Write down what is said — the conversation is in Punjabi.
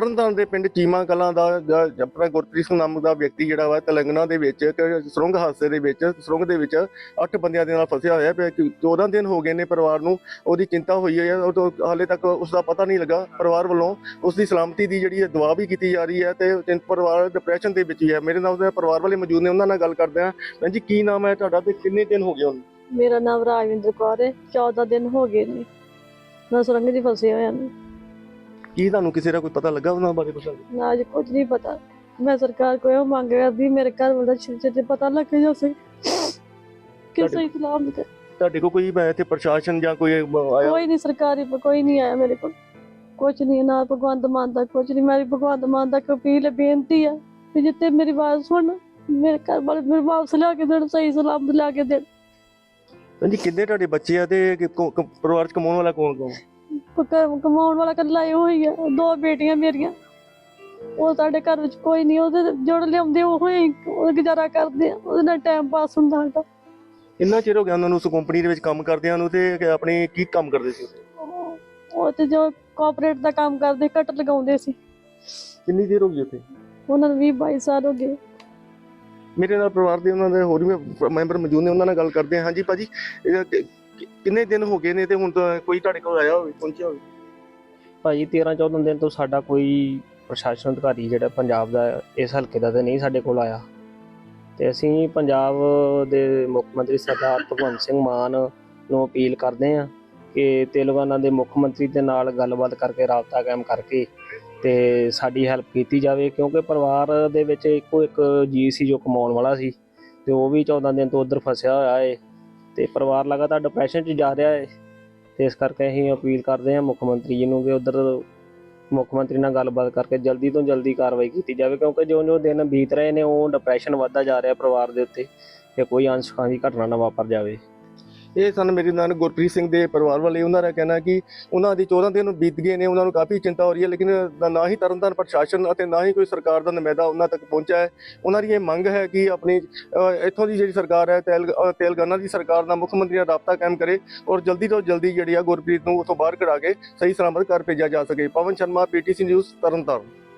ਤਰਨਤਾਰਨ ਦੇ ਪਿੰਡ ਚੀਮਾ ਕਲਾਂ ਦਾ ਜ- ਗੁਰਪ੍ਰੀਤ ਸਿੰਘ ਨਾਮਕ ਦਾ ਵਿਅਕਤੀ ਜਿਹੜਾ ਵਾ ਤੇਲੰਗਾਨਾ ਦੇ ਵਿੱਚ ਇੱਕ ਹਾਦਸੇ ਦੇ ਵਿੱਚ, ਸੁਰੰਗ ਦੇ ਵਿੱਚ 8 ਬੰਦਿਆਂ ਦੇ ਨਾਲ ਫਸਿਆ ਹੋਇਆ ਪਿਆ 14 ਦਿਨ ਹੋ ਗਏ ਨੇ ਪਰਿਵਾਰ ਨੂੰ ਉਹਦੀ ਚਿੰਤਾ ਹੋਈ ਹੈ, ਉਹ ਹਾਲੇ ਤੱਕ ਉਸ ਦਾ ਪਤਾ ਨਹੀਂ ਲੱਗਾ। ਪਰਿਵਾਰ ਵੱਲੋਂ ਉਸ ਦੀ ਸਲਾਮਤੀ ਦੀ ਜਿਹੜੀ ਦੁਆ ਵੀ ਕੀਤੀ ਜਾ ਰਹੀ ਹੈ ਤੇ ਪਰਿਵਾਰ ਡਿਪਰੈਸ਼ਨ ਦੇ ਵਿੱਚ ਹੀ ਹੈ। ਮੇਰੇ ਨਾਲ ਉਹਦੇ ਪਰਿਵਾਰ ਵਾਲੇ ਮੌਜੂਦ ਨੇ, ਉਹਨਾਂ ਨਾਲ ਗੱਲ ਕਰਦੇ ਹਾਂ। ਭੈਣ ਜੀ, ਕੀ ਨਾਮ ਹੈ ਤੁਹਾਡਾ ਤੇ ਕਿੰਨੇ ਦਿਨ ਹੋ ਗਏ ਹੁਣ ਮੇਰਾ ਨਾਮ ਰਾਜਵਿੰਦਰ ਕੌਰ ਹੈ 14 ਦਿਨ ਹੋ ਗਏ ਨੇ। ਮੈਂ ਸੁਰੰਗ 'ਚ ਫਸੇ ਹੋਇਆ ਨੂੰ ਕੀ ਤੁਹਾਨੂੰ ਕਿਸੇ ਦਾ ਕੋਈ ਪਤਾ ਲੱਗਾ ਉਹਨਾਂ ਬਾਰੇ ਕੁਝ ਨਾ ਅੱਜ ਕੁਝ ਨਹੀਂ ਪਤਾ। ਮੈਂ ਸਰਕਾਰ ਕੋਲ ਮੰਗ ਕਰਦੀ ਮੇਰੇ ਘਰ ਵਾਲਾ ਛੇਤੀ ਤੇ ਪਤਾ ਲੱਗ ਜਾ ਸਕੇ ਕਿ ਸਹੀ ਸਲਾਮ ਤੇ ਤੁਹਾਡੇ ਕੋਲ ਕੋਈ ਮੈਂ ਇੱਥੇ ਪ੍ਰਸ਼ਾਸਨ ਜਾਂ ਕੋਈ ਆਇਆ? ਕੋਈ ਨਹੀਂ ਸਰਕਾਰੀ ਕੋਈ ਨਹੀਂ ਆਇਆ ਮੇਰੇ ਕੋਲ। ਕੁਝ ਨਹੀਂ ਨਾ ਭਗਵੰਤ ਮਾਨ ਦਾ ਕੁਝ ਨਹੀਂ। ਮੇਰੀ ਭਗਵੰਤ ਮਾਨ ਦਾ ਹੈ, ਬੇਨਤੀ ਹੈ ਕਿ ਜਿੱਤੇ ਮੇਰੀ ਆਵਾਜ਼ ਸੁਣ ਮੇਰੇ ਘਰ ਵਾਲੇ ਮੇਰੇ ਵਾਪਸ ਲਿਆ ਕੇ ਦੇਣ ਸਹੀ ਸਲਾਮਤ ਲਿਆ ਕੇ ਦੇਣ। ਹਾਂਜੀ ਕਿੰਨੇ ਤੁਹਾਡੇ ਬੱਚੇ ਆ ਤੇ ਪਰਿਵਾਰ ਚ ਕਮਾਉਣ ਵਾਲਾ ਕੌਣ ਕੌਣ ਕਮਾਉਣ ਵਾਲਾ ਇਕੱਲਾ ਇਹੋ ਹੀ ਆ ਦੋ ਬੇਟੀਆਂ ਮੇਰੀਆਂ। ਉਹ ਸਾਡੇ ਘਰ ਵਿੱਚ ਕੋਈ ਨਹੀਂ ਉਹਦੇ ਜੋੜ ਲਿਆਉਂਦੇ ਉਹ ਹੀ ਉਹ ਗੁਜ਼ਾਰਾ ਕਰਦੇ ਆ ਉਹਦੇ ਨਾਲ ਟਾਈਮ ਪਾਸ ਹੁੰਦਾ ਸਾਡਾ। ਇੰਨਾ ਚਿਰ ਹੋ ਗਿਆ ਉਹਨਾਂ ਨੂੰ ਉਸ ਕੰਪਨੀ ਦੇ ਵਿੱਚ ਕੰਮ ਕਰਦਿਆਂ ਨੂੰ ਤੇ ਆਪਣੇ ਕੀ ਕੰਮ ਕਰਦੇ ਸੀ? ਉਹ ਤੇ ਜੋ ਕਾਰਪੋਰੇਟ ਦਾ ਕੰਮ ਕਰਦੇ ਕੱਟ ਲਗਾਉਂਦੇ ਸੀ। ਕਿੰਨੀ ਦੇਰ ਹੋ ਗਈ ਉੱਥੇ? ਉਹਨਾਂ ਨੂੰ 20 22 ਸਾਲ ਹੋ ਗਏ। ਮੇਰੇ ਨਾਲ ਪਰਿਵਾਰ ਦੇ ਉਹਨਾਂ ਦੇ ਹੋਰ ਵੀ ਮੈਂਬਰ ਮੌਜੂਦ ਨੇ ਉਹਨਾਂ ਨਾਲ ਗੱਲ ਕਰਦੇ ਹਾਂ। ਹਾਂਜੀ ਭਾਜੀ ਕਿ- ਕਿ- ਕਿੰਨੇ ਦਿਨ ਹੋ ਗਏ ਨੇ ਤੇ ਹੁਣ ਤਾਂ ਕੋਈ ਤੁਹਾਡੇ ਕੋਲ ਆਇਆ ਹੋਵੇ, ਪਹੁੰਚਿਆ ਹੋਵੇ? ਭਾਜੀ 13 14 ਦਿਨ ਤੋਂ ਸਾਡਾ ਕੋਈ ਪ੍ਰਸ਼ਾਸਨ ਅਧਿਕਾਰੀ ਜਿਹੜਾ ਪੰਜਾਬ ਦਾ, ਇਸ ਹਲਕੇ ਦਾ ਤੇ ਨਹੀਂ ਸਾਡੇ ਕੋਲ ਆਇਆ। ਤੇ ਅਸੀਂ ਪੰਜਾਬ ਦੇ ਮੁੱਖ ਮੰਤਰੀ ਸਰਦਾਰ ਭਗਵੰਤ ਸਿੰਘ ਮਾਨ ਨੂੰ ਅਪੀਲ ਕਰਦੇ ਹਾਂ ਕਿ ਤੇਲੰਗਾਨਾ ਦੇ ਮੁੱਖ ਮੰਤਰੀ ਦੇ ਨਾਲ ਗੱਲਬਾਤ ਕਰਕੇ, ਰਾਬਤਾ ਕਾਇਮ ਕਰਕੇ ਤੇ ਸਾਡੀ ਹੈਲਪ ਕੀਤੀ ਜਾਵੇ, ਕਿਉਂਕਿ ਪਰਿਵਾਰ ਦੇ ਵਿੱਚ ਇੱਕੋ ਇੱਕ ਜੀ ਸੀ ਜੋ ਕਮਾਉਣ ਵਾਲਾ ਸੀ ਤੇ ਉਹ ਵੀ 14 ਦਿਨ ਤੋਂ ਉਧਰ ਫਸਿਆ ਹੋਇਆ ਏ। ਤੇ ਪਰਿਵਾਰ ਲਗਾਤਾਰ ਡਿਪਰੈਸ਼ਨ 'ਚ ਜਾ ਰਿਹਾ ਹੈ ਤੇ ਇਸ ਕਰਕੇ ਅਸੀਂ ਅਪੀਲ ਕਰਦੇ ਹਾਂ ਮੁੱਖ ਮੰਤਰੀ ਜੀ ਨੂੰ ਕਿ ਉਧਰ ਮੁੱਖ ਮੰਤਰੀ ਨਾਲ ਗੱਲਬਾਤ ਕਰਕੇ ਜਲਦੀ ਤੋਂ ਜਲਦੀ ਕਾਰਵਾਈ ਕੀਤੀ ਜਾਵੇ, ਕਿਉਂਕਿ ਜੋ ਜੋ ਦਿਨ ਬੀਤ ਰਹੇ ਨੇ ਉਹ ਡਿਪਰੈਸ਼ਨ ਵੱਧਦਾ ਜਾ ਰਿਹਾ ਪਰਿਵਾਰ ਦੇ ਉੱਤੇ ਕਿ ਕੋਈ ਅੰਸ਼ਕਾਂ ਦੀ ਘਟਨਾ ਨਾ ਵਾਪਰ ਜਾਵੇ। ਇਹ ਸਨ ਮੇਰੇ ਨਾਲ ਗੁਰਪ੍ਰੀਤ ਸਿੰਘ ਦੇ ਪਰਿਵਾਰ ਵਾਲੇ। ਉਹਨਾਂ ਦਾ ਕਹਿਣਾ ਕਿ ਉਹਨਾਂ ਦੀ 14 ਦਿਨ ਬੀਤ ਗਏ ਨੇ ਉਹਨਾਂ ਨੂੰ ਕਾਫੀ ਚਿੰਤਾ ਹੋ ਰਹੀ ਹੈ ਲੇਕਿਨ ਨਾ ਹੀ ਤਰਨਤਾਰਨ ਪ੍ਰਸ਼ਾਸਨ ਅਤੇ ਨਾ ਹੀ ਕੋਈ ਸਰਕਾਰ ਦਾ ਨੁਮਾਇੰਦਾ ਉਹਨਾਂ ਤੱਕ ਪਹੁੰਚਿਆ ਹੈ। ਉਹਨਾਂ ਦੀ ਇਹ ਮੰਗ ਹੈ ਕਿ ਆਪਣੀ ਇੱਥੋਂ ਦੀ ਜਿਹੜੀ ਸਰਕਾਰ ਹੈ ਤੇਲ ਅਹ, ਦੀ ਸਰਕਾਰ ਨਾਲ ਮੁੱਖ ਮੰਤਰੀ ਨਾਲ ਰਾਬਤਾ ਕਾਇਮ ਕਰੇ ਔਰ ਜਲਦੀ ਤੋਂ ਜਲਦੀ ਜਿਹੜੀ ਆ ਗੁਰਪ੍ਰੀਤ ਨੂੰ ਉੱਥੋਂ ਬਾਹਰ ਕਢਾ ਕੇ ਸਹੀ ਸਲਾਮਤ ਘਰ ਭੇਜਿਆ ਜਾ ਸਕੇ। Pawan Sharma PTC News Tarn Taran.